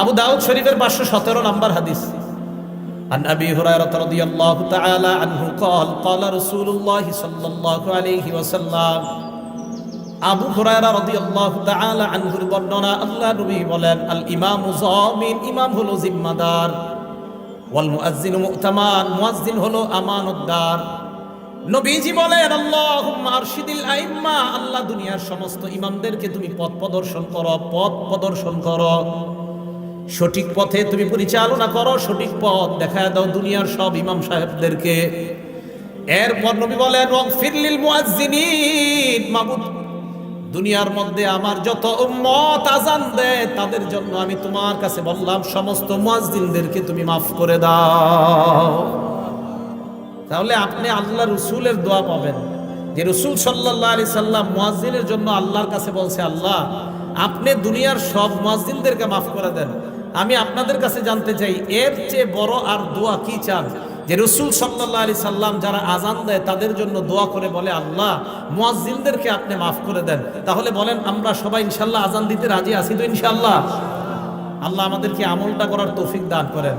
আবু দাউদ শরীফের পাঁচশো সতেরো নম্বর হাদিস عن أبي هريرة رضي الله تعالى عنه قال قال رسول الله صلى الله عليه وسلم আবু হুরায়রা রাদিয়াল্লাহু তাআলা আনহুর বর্ণনা আল্লাহ নবী বলেন আল ইমামু জামিন ইমাম হলো জিম্মাদার ওয়াল মুআজ্জিনু মু'তামান মুআজ্জিন হলো আমানতদার নবীজি বলেন আল্লাহুম্মা আরশিদিল আইম্মা আল্লাহ দুনিয়ার সমস্ত ইমামদেরকে তুমি পথ প্রদর্শন করো পথ প্রদর্শন করো সঠিক পথে তুমি পরিচালনা করো, সঠিক পথ দেখা দাও দুনিয়ার সব ইমাম সাহেবদেরকে। এরপর নবী বলেন ফিরলিল মুআজ্জিনিন মাবুদ, দুনিয়ার মধ্যে আমার যত উম্মত আজান দেয়, তাদের জন্য আমি তোমার কাছে বললাম, সমস্ত মুয়াজ্জিনদেরকে তুমি মাফ করে দাও। তাহলে আপনি আল্লাহ রসুলের দোয়া পাবেন। যে রসুল সাল্লাহ আলি সাল্লাম মুয়াজ্জিনের জন্য আল্লাহর কাছে বলছে, আল্লাহ, আপনি দুনিয়ার সব মুয়াজ্জিনদেরকে মাফ করে দেন। আমি আপনাদের কাছে জানতে চাই, এর চেয়ে বড় আর দোয়া কি চান? যে রসুল সাল্লাহ আলি সাল্লাম যারা আজান দেয়, তাদের জন্য দোয়া করে বলে, আল্লাহ, মুয়াজ্জিনদেরকে আপনি মাফ করে দেন। তাহলে বলেন, আমরা সবাই ইনশাল্লাহ আজান দিতে রাজি আছি তো ইনশাল্লাহ আল্লাহ আমাদেরকে আমলটা করার তৌফিক দান করেন।